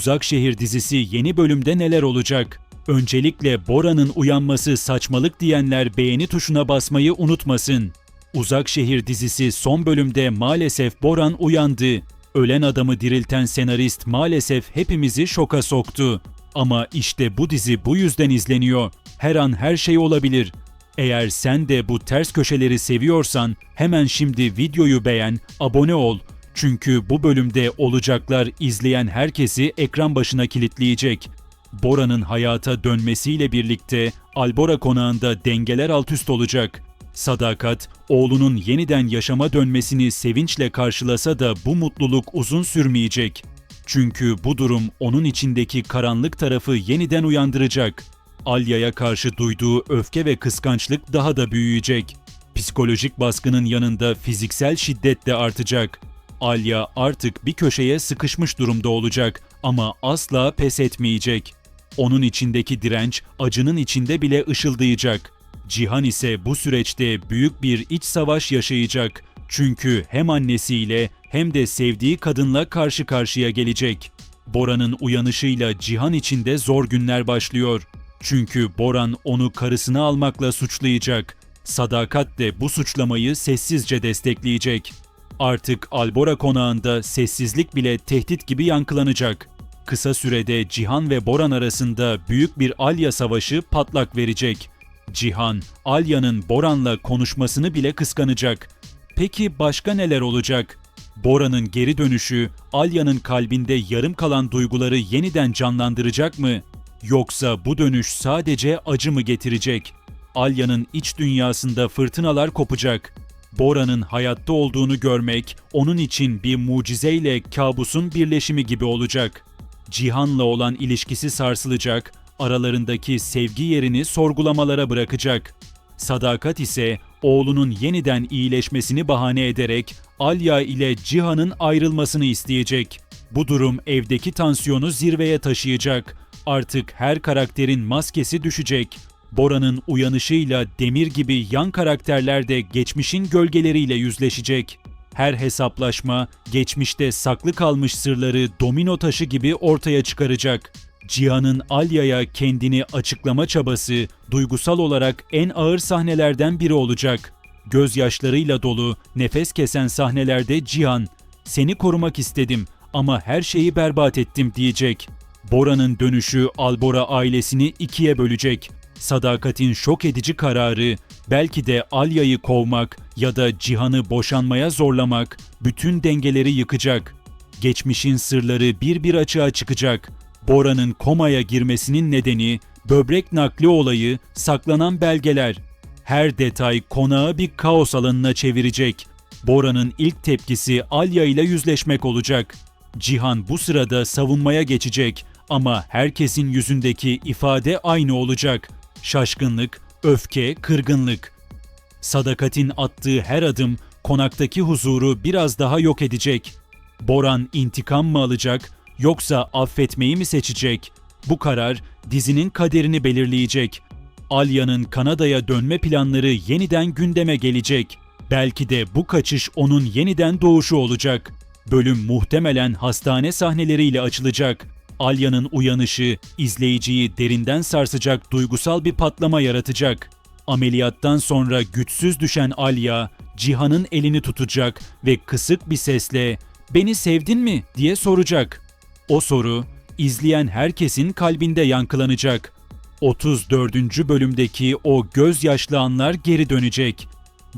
Uzak Şehir dizisi yeni bölümde neler olacak? Öncelikle Bora'nın uyanması saçmalık diyenler beğeni tuşuna basmayı unutmasın. Uzak Şehir dizisi son bölümde maalesef Boran uyandı. Ölen adamı dirilten senarist maalesef hepimizi şoka soktu. Ama işte bu dizi bu yüzden izleniyor. Her an her şey olabilir. Eğer sen de bu ters köşeleri seviyorsan hemen şimdi videoyu beğen, abone ol. Çünkü bu bölümde olacaklar izleyen herkesi ekran başına kilitleyecek. Bora'nın hayata dönmesiyle birlikte Albora konağında dengeler alt üst olacak. Sadakat, oğlunun yeniden yaşama dönmesini sevinçle karşılasa da bu mutluluk uzun sürmeyecek. Çünkü bu durum onun içindeki karanlık tarafı yeniden uyandıracak. Alya'ya karşı duyduğu öfke ve kıskançlık daha da büyüyecek. Psikolojik baskının yanında fiziksel şiddet de artacak. Alya artık bir köşeye sıkışmış durumda olacak ama asla pes etmeyecek. Onun içindeki direnç acının içinde bile ışıldayacak. Cihan ise bu süreçte büyük bir iç savaş yaşayacak. Çünkü hem annesiyle hem de sevdiği kadınla karşı karşıya gelecek. Bora'nın uyanışıyla Cihan içinde zor günler başlıyor. Çünkü Boran onu karısına almakla suçlayacak. Sadakat de bu suçlamayı sessizce destekleyecek. Artık Albora konağında sessizlik bile tehdit gibi yankılanacak. Kısa sürede Cihan ve Boran arasında büyük bir Alya savaşı patlak verecek. Cihan, Alya'nın Boran'la konuşmasını bile kıskanacak. Peki başka neler olacak? Bora'nın geri dönüşü Alya'nın kalbinde yarım kalan duyguları yeniden canlandıracak mı? Yoksa bu dönüş sadece acı mı getirecek? Alya'nın iç dünyasında fırtınalar kopacak. Bora'nın hayatta olduğunu görmek onun için bir mucizeyle kabusun birleşimi gibi olacak. Cihan'la olan ilişkisi sarsılacak, aralarındaki sevgi yerini sorgulamalara bırakacak. Sadakat ise oğlunun yeniden iyileşmesini bahane ederek Alya ile Cihan'ın ayrılmasını isteyecek. Bu durum evdeki tansiyonu zirveye taşıyacak. Artık her karakterin maskesi düşecek. Bora'nın uyanışıyla demir gibi yan karakterler de geçmişin gölgeleriyle yüzleşecek. Her hesaplaşma geçmişte saklı kalmış sırları domino taşı gibi ortaya çıkaracak. Cihan'ın Alya'ya kendini açıklama çabası duygusal olarak en ağır sahnelerden biri olacak. Gözyaşlarıyla dolu, nefes kesen sahnelerde Cihan, "Seni korumak istedim ama her şeyi berbat ettim." diyecek. Bora'nın dönüşü Albora ailesini ikiye bölecek. Sadakat'in şok edici kararı, belki de Alya'yı kovmak ya da Cihan'ı boşanmaya zorlamak bütün dengeleri yıkacak. Geçmişin sırları bir bir açığa çıkacak. Bora'nın komaya girmesinin nedeni, böbrek nakli olayı, saklanan belgeler. Her detay konağı bir kaos alanına çevirecek. Bora'nın ilk tepkisi Alya ile yüzleşmek olacak. Cihan bu sırada savunmaya geçecek ama herkesin yüzündeki ifade aynı olacak. Şaşkınlık, öfke, kırgınlık. Sadakat'in attığı her adım konaktaki huzuru biraz daha yok edecek. Boran intikam mı alacak yoksa affetmeyi mi seçecek? Bu karar dizinin kaderini belirleyecek. Alya'nın Kanada'ya dönme planları yeniden gündeme gelecek. Belki de bu kaçış onun yeniden doğuşu olacak. Bölüm muhtemelen hastane sahneleriyle açılacak. Alya'nın uyanışı izleyiciyi derinden sarsacak duygusal bir patlama yaratacak. Ameliyattan sonra güçsüz düşen Alya, Cihan'ın elini tutacak ve kısık bir sesle "Beni sevdin mi?" diye soracak. O soru izleyen herkesin kalbinde yankılanacak. 34. bölümdeki o gözyaşlı anlar geri dönecek.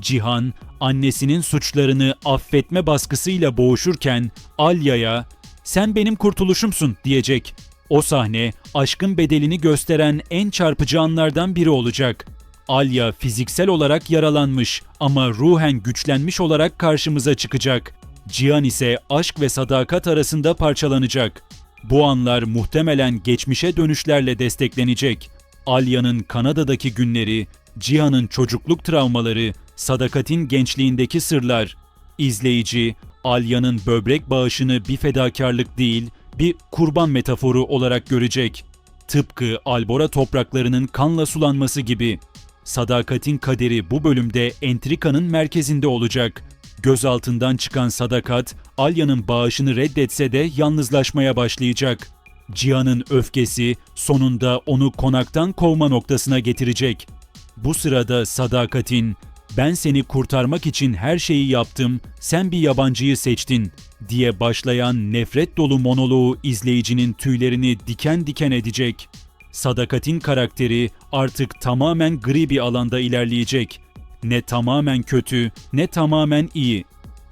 Cihan, annesinin suçlarını affetme baskısıyla boğuşurken Alya'ya "Sen benim kurtuluşumsun." diyecek. O sahne aşkın bedelini gösteren en çarpıcı anlardan biri olacak. Alya fiziksel olarak yaralanmış ama ruhen güçlenmiş olarak karşımıza çıkacak. Cihan ise aşk ve sadakat arasında parçalanacak. Bu anlar muhtemelen geçmişe dönüşlerle desteklenecek. Alya'nın Kanada'daki günleri, Cihan'ın çocukluk travmaları, Sadakat'in gençliğindeki sırlar. İzleyici, Alya'nın böbrek bağışını bir fedakarlık değil, bir kurban metaforu olarak görecek. Tıpkı Albora topraklarının kanla sulanması gibi. Sadakat'in kaderi bu bölümde entrikanın merkezinde olacak. Gözaltından çıkan Sadakat, Alya'nın bağışını reddetse de yalnızlaşmaya başlayacak. Cihan'ın öfkesi sonunda onu konaktan kovma noktasına getirecek. Bu sırada Sadakat'in ben seni kurtarmak için her şeyi yaptım, sen bir yabancıyı seçtin diye başlayan nefret dolu monoloğu izleyicinin tüylerini diken diken edecek. Sadakat'in karakteri artık tamamen gri bir alanda ilerleyecek. Ne tamamen kötü, ne tamamen iyi.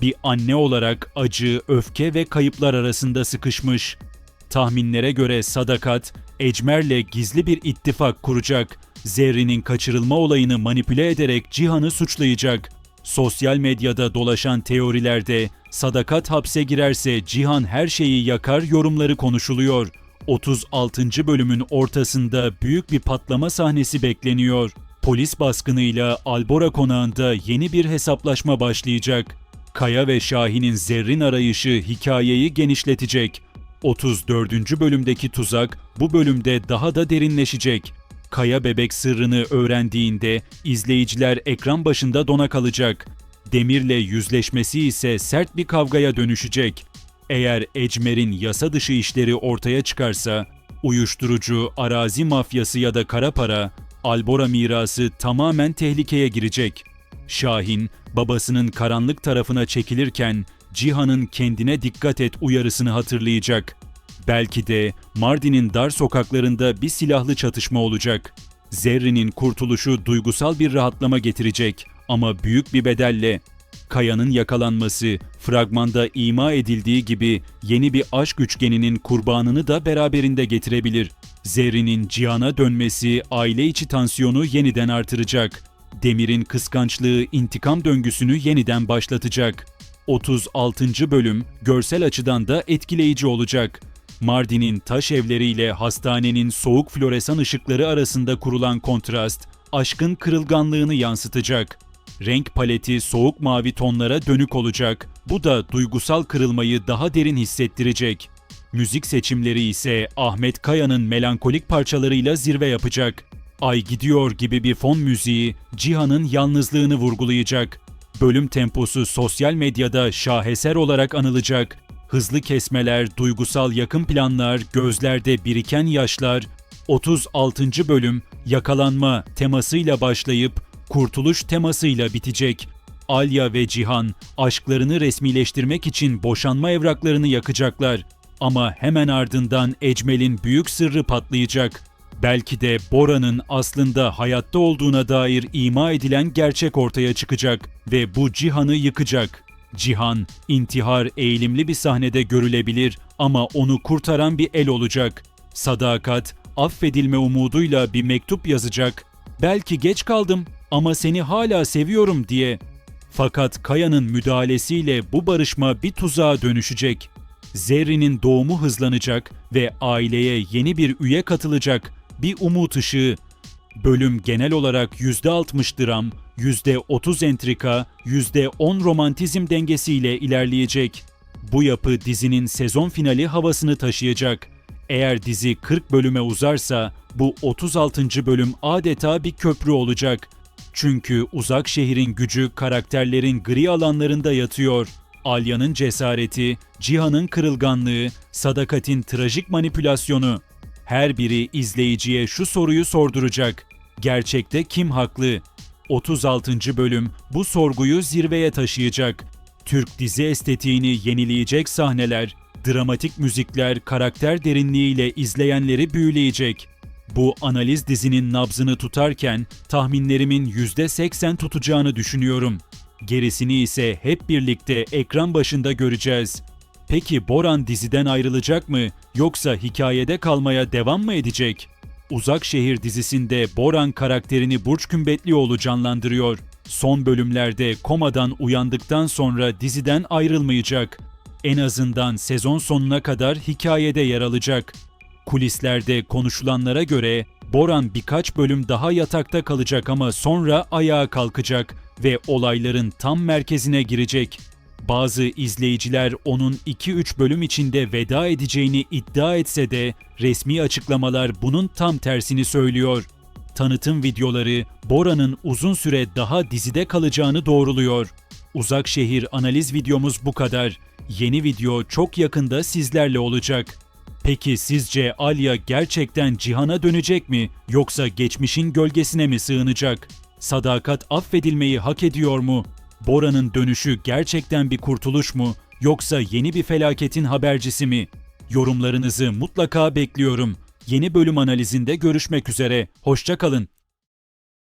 Bir anne olarak acı, öfke ve kayıplar arasında sıkışmış. Tahminlere göre Sadakat, Ecmer'le gizli bir ittifak kuracak. Zerrin'in kaçırılma olayını manipüle ederek Cihan'ı suçlayacak. Sosyal medyada dolaşan teorilerde Sadakat hapse girerse Cihan her şeyi yakar yorumları konuşuluyor. 36. bölümün ortasında büyük bir patlama sahnesi bekleniyor. Polis baskınıyla Albora konağında yeni bir hesaplaşma başlayacak. Kaya ve Şahin'in zerrin arayışı hikayeyi genişletecek. 34. bölümdeki tuzak bu bölümde daha da derinleşecek. Kaya bebek sırrını öğrendiğinde izleyiciler ekran başında dona kalacak. Demir'le yüzleşmesi ise sert bir kavgaya dönüşecek. Eğer Ecmer'in yasa dışı işleri ortaya çıkarsa, uyuşturucu, arazi mafyası ya da kara para, Albora mirası tamamen tehlikeye girecek. Şahin, babasının karanlık tarafına çekilirken Cihan'ın kendine dikkat et uyarısını hatırlayacak. Belki de Mardin'in dar sokaklarında bir silahlı çatışma olacak. Zerrin'in kurtuluşu duygusal bir rahatlama getirecek ama büyük bir bedelle. Kaya'nın yakalanması, fragmanda ima edildiği gibi yeni bir aşk üçgeninin kurbanını da beraberinde getirebilir. Zerrin'in Cihan'a dönmesi aile içi tansiyonu yeniden artıracak. Demir'in kıskançlığı intikam döngüsünü yeniden başlatacak. 36. bölüm görsel açıdan da etkileyici olacak. Mardin'in taş evleriyle hastanenin soğuk floresan ışıkları arasında kurulan kontrast, aşkın kırılganlığını yansıtacak. Renk paleti soğuk mavi tonlara dönük olacak. Bu da duygusal kırılmayı daha derin hissettirecek. Müzik seçimleri ise Ahmet Kaya'nın melankolik parçalarıyla zirve yapacak. Ay gidiyor gibi bir fon müziği Cihan'ın yalnızlığını vurgulayacak. Bölüm temposu sosyal medyada şaheser olarak anılacak. Hızlı kesmeler, duygusal yakın planlar, gözlerde biriken yaşlar, 36. bölüm yakalanma temasıyla başlayıp kurtuluş temasıyla bitecek. Alya ve Cihan aşklarını resmileştirmek için boşanma evraklarını yakacaklar. Ama hemen ardından Ecmel'in büyük sırrı patlayacak. Belki de Bora'nın aslında hayatta olduğuna dair ima edilen gerçek ortaya çıkacak ve bu Cihan'ı yıkacak. Cihan, intihar eğilimli bir sahnede görülebilir ama onu kurtaran bir el olacak. Sadakat, affedilme umuduyla bir mektup yazacak. Belki geç kaldım ama seni hala seviyorum diye. Fakat Kaya'nın müdahalesiyle bu barışma bir tuzağa dönüşecek. Zerrin'in doğumu hızlanacak ve aileye yeni bir üye katılacak. Bir umut ışığı. Bölüm genel olarak %60 dram, %30 entrika, %10 romantizm dengesiyle ilerleyecek. Bu yapı dizinin sezon finali havasını taşıyacak. Eğer dizi 40 bölüme uzarsa bu 36. bölüm adeta bir köprü olacak. Çünkü uzak şehrin gücü karakterlerin gri alanlarında yatıyor. Alya'nın cesareti, Cihan'ın kırılganlığı, Sadakat'in trajik manipülasyonu. Her biri izleyiciye şu soruyu sorduracak. Gerçekte kim haklı? 36. bölüm bu sorguyu zirveye taşıyacak. Türk dizi estetiğini yenileyecek sahneler, dramatik müzikler karakter derinliğiyle izleyenleri büyüleyecek. Bu analiz dizinin nabzını tutarken tahminlerimin %80 tutacağını düşünüyorum. Gerisini ise hep birlikte ekran başında göreceğiz. Peki Boran diziden ayrılacak mı yoksa hikayede kalmaya devam mı edecek? Uzak Şehir dizisinde Boran karakterini Burç Kümbetlioğlu canlandırıyor. Son bölümlerde komadan uyandıktan sonra diziden ayrılmayacak. En azından sezon sonuna kadar hikayede yer alacak. Kulislerde konuşulanlara göre Boran birkaç bölüm daha yatakta kalacak ama sonra ayağa kalkacak ve olayların tam merkezine girecek. Bazı izleyiciler onun 2-3 bölüm içinde veda edeceğini iddia etse de resmi açıklamalar bunun tam tersini söylüyor. Tanıtım videoları Bora'nın uzun süre daha dizide kalacağını doğruluyor. Uzak şehir analiz videomuz bu kadar. Yeni video çok yakında sizlerle olacak. Peki sizce Alya gerçekten Cihan'a dönecek mi yoksa geçmişin gölgesine mi sığınacak? Sadakat affedilmeyi hak ediyor mu? Bora'nın dönüşü gerçekten bir kurtuluş mu yoksa yeni bir felaketin habercisi mi? Yorumlarınızı mutlaka bekliyorum. Yeni bölüm analizinde görüşmek üzere. Hoşça kalın.